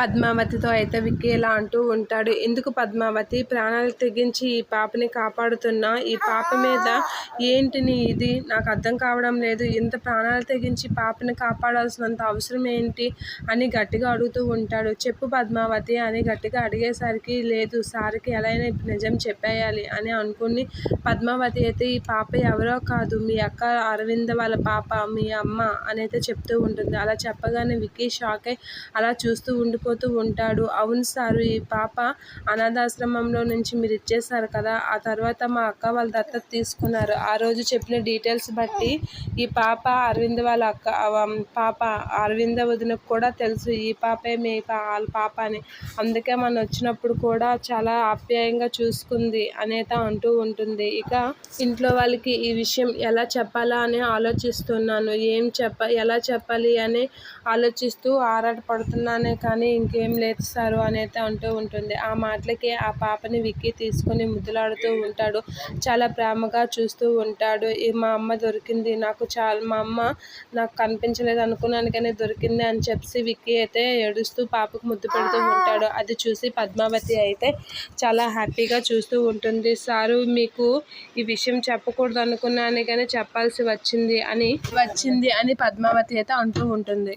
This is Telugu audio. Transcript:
పద్మావతితో అయితే విక్కీ ఇలా అంటూ ఉంటాడు ఎందుకు పద్మావతి? ప్రాణాలు తెగించి ఈ పాపని కాపాడుతున్నా ఈ పాప మీద ఏంటి నీ ఇది? నాకు అర్థం కావడం లేదు. ఇంత ప్రాణాలు తెగించి పాపని కాపాడాల్సినంత అవసరం ఏంటి? అని గట్టిగా అడుగుతూ ఉంటాడు. చెప్పు పద్మావతి అని గట్టిగా అడిగేసరికి లేదు సార్కి ఎలా అయినా ఇప్పుడు నిజం చెప్పేయాలి అని అనుకుని పద్మావతి అయితే ఈ పాప ఎవరో కాదు మీ అక్క అరవింద వాళ్ళ పాప మీ అమ్మ అని అయితే చెప్తూ ఉంటుంది. అలా చెప్పగానే విక్కీ షాక్ అయి అలా చూస్తూ వెళ్ళిపోతూ ఉంటాడు. అవును సారు ఈ పాప అనాథాశ్రమంలో నుంచి మీరు ఇచ్చేసారు కదా ఆ తర్వాత మా అక్క వాళ్ళ దత్తత తీసుకున్నారు. ఆ రోజు చెప్పిన డీటెయిల్స్ బట్టి ఈ పాప అరవింద్ వాళ్ళ అక్క పాప అరవింద వదినకు కూడా తెలుసు ఈ పాపే మీ పా- వాళ్ళ పాప అని. అందుకే మనం వచ్చినప్పుడు కూడా చాలా ఆప్యాయంగా చూసుకుంది అనేత అంటూ ఉంటుంది. ఇక ఇంట్లో వాళ్ళకి ఈ విషయం ఎలా చెప్పాలా అని ఆలోచిస్తున్నాను. ఏం చెప్ప ఎలా చెప్పాలి అని ఆలోచిస్తూ ఆరాటపడుతున్నానే కానీ ఇంకేం లేదు సారు అనేది అంటూ ఉంటుంది. ఆ మాటలకి ఆ పాపని విక్కి తీసుకొని ముద్దులాడుతూ ఉంటాడు. చాలా ప్రేమగా చూస్తూ ఉంటాడు. ఈ మా అమ్మ దొరికింది. నాకు చాలా. మా అమ్మ నాకు కనిపించలేదు అనుకున్నాను కానీ దొరికింది అని చెప్పి విక్కీ అయితే ఏడుస్తూ పాపకు ముద్దు పెడుతూ ఉంటాడు. అది చూసి పద్మావతి అయితే చాలా హ్యాపీగా చూస్తూ ఉంటుంది. సారు మీకు ఈ విషయం చెప్పకూడదు అనుకున్నాను కానీ చెప్పాల్సి వచ్చింది అని వచ్చింది అని పద్మావతి అయితే అంటూ ఉంటుంది.